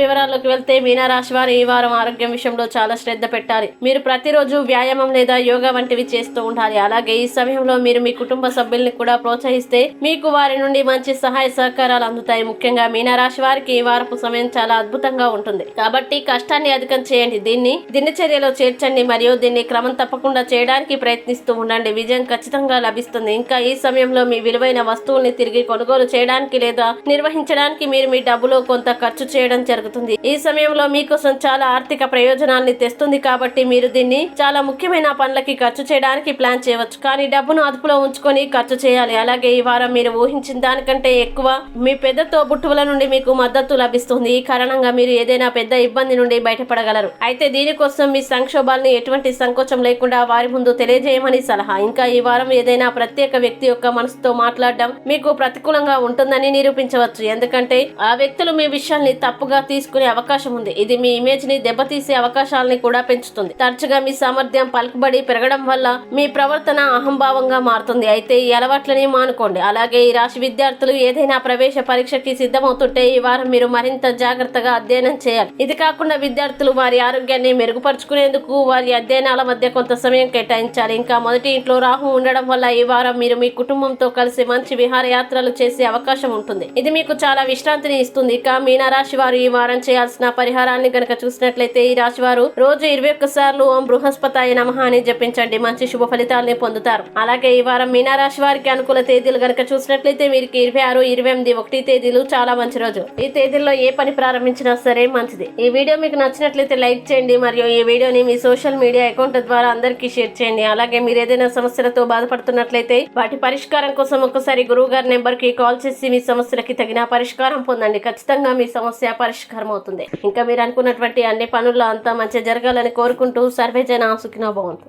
వివరాల్లోకి వెళ్తే మీనారాశి వారు ఈ వారం ఆరోగ్యం విషయంలో చాలా శ్రద్ధ పెట్టాలి. మీరు ప్రతిరోజు వ్యాయామం లేదా యోగా వంటివి చేస్తూ ఉండాలి. అలాగే ఈ సమయంలో మీరు మీ కుటుంబ సభ్యుల్ని కూడా ప్రోత్సహిస్తే మీకు వారి నుండి మంచి సహాయ సహకారాలు అందుతాయి. ముఖ్యంగా మీనారాశి వారికి ఈ వారపు సమయం చాలా అద్భుతంగా ఉంటుంది. కాబట్టి కష్టాన్ని అధికం చేయండి. దీన్ని దినచర్యలో చేర్చండి మరియు దీన్ని క్రమం తప్పకుండా చేయడానికి ప్రయత్నిస్తూ ఉండండి. విజయం ఖచ్చితంగా లభిస్తుంది. ఇంకా ఈ సమయంలో మీ విలువైన వస్తువుల్ని తిరిగి కొనుగోలు చేయడానికి లేదా నిర్వహించడానికి మీరు మీ డబ్బులో కొంత ఖర్చు చేయడం జరుగుతుంది. ఈ సమయంలో మీకోసం చాలా ఆర్థిక ప్రయోజనాల్ని తెస్తుంది కాబట్టి మీరు దీన్ని చాలా ముఖ్యమైన పనులకి ఖర్చు చేయడానికి ప్లాన్ చేయవచ్చు. కానీ డబ్బును అదుపులో ఉంచుకొని ఖర్చు చేయాలి. అలాగే ఈ వారం మీరు ఊహించిన దానికంటే ఎక్కువ మీ పెద్ద తోబుట్టువుల నుండి మీకు మద్దతు లభిస్తుంది. ఈ కారణంగా మీరు ఏదైనా పెద్ద ఇబ్బంది నుండి బయటపడగలరు. అయితే దీనికోసం మీ సంక్షోభాల్ని ఎటువంటి సంకోచం లేకుండా వారి ముందు తెలియజేయమని సలహా. ఇంకా ఈ వారం ఏదైనా ప్రత్యేక వ్యక్తి యొక్క మనసుతో మాట్లాడడం మీకు ప్రతికూలంగా ఉంటుందని నిరూపించవచ్చు. ఎందుకంటే ఆ వ్యక్తులు మీ విషయాల్ని తప్పుగా తీసుకునే అవకాశం ఉంది. ఇది మీ ఇమేజ్ని దెబ్బతీసే అవకాశాలని కూడా పెంచుతుంది. తరచుగా మీ సామర్థ్యం పలుకుబడి పెరగడం వల్ల మీ ప్రవర్తన అహంభావంగా మారుతుంది. అయితే ఈ అలవాట్లని మానుకోండి. అలాగే ఈ రాశి విద్యార్థులు ఏదైనా ప్రవేశ పరీక్షకి సిద్ధమవుతుంటే ఈ వారం మీరు మరింత జాగ్రత్తగా అధ్యయనం చేయాలి. ఇది కాకుండా విద్యార్థులు వారి ఆరోగ్యాన్ని మెరుగుపరుచుకునేందుకు వారి అధ్యయనాల మధ్య కొంత సమయం కేటాయించాలి. ఇంకా మొదటి ఇంట్లో రాహు ఉండడం వల్ల ఈ వారం మీరు మీ కుటుంబంతో కలిసి మంచి విహారయాత్రలు చేసే అవకాశం ఉంటుంది. ఇది మీకు చాలా విశ్రాంతిని ఇస్తుంది. ఇక మీన రాశి వారు ఈ వారం చేయాల్సిన పరిహారాన్ని గనక చూసినట్లయితే ఈ రాశివారు రోజు ఇరవై ఒక్కసార్లు ఓం బృహస్పతాయ నమః అని జపించండి. మంచి శుభ ఫలితాలని పొందుతారు. అలాగే ఈ వారం మీనా రాశి వారికి అనుకూల తేదీలు గనక చూసినట్లయితే వీరికి ఇరవై ఆరు ఇరవై ఎనిమిది ఒకటి తేదీలు చాలా మంచి రోజు. ఈ తేదీల్లో ఏ పని ప్రారంభించినా సరే మంచిది. ఈ వీడియో మీకు నచ్చినట్లయితే లైక్ చేయండి. మరియు ఈ వీడియోని మీ సోషల్ మీడియా అకౌంట్ ద్వారా అందరికీ షేర్ చేయండి. అలాగే మీరు ఏదైనా సమస్యలతో బాధపడుతున్నట్లయితే వాటి పరిష్కారం కోసం ఒకసారి గురువు గారి నెంబర్కి కాల్ చేసి మీ సమస్యలకి తగిన పరిష్కారం పొందండి. ఖచ్చితంగా మీ సమస్య పరిష్కారం అవుతుంది ఇంకా మీరు అనుకున్నటువంటి అన్ని పనుల్లో అంతా మంచి జరగాలని కోరుకుంటూ సర్వేజన సుఖినో బాగుంటుంది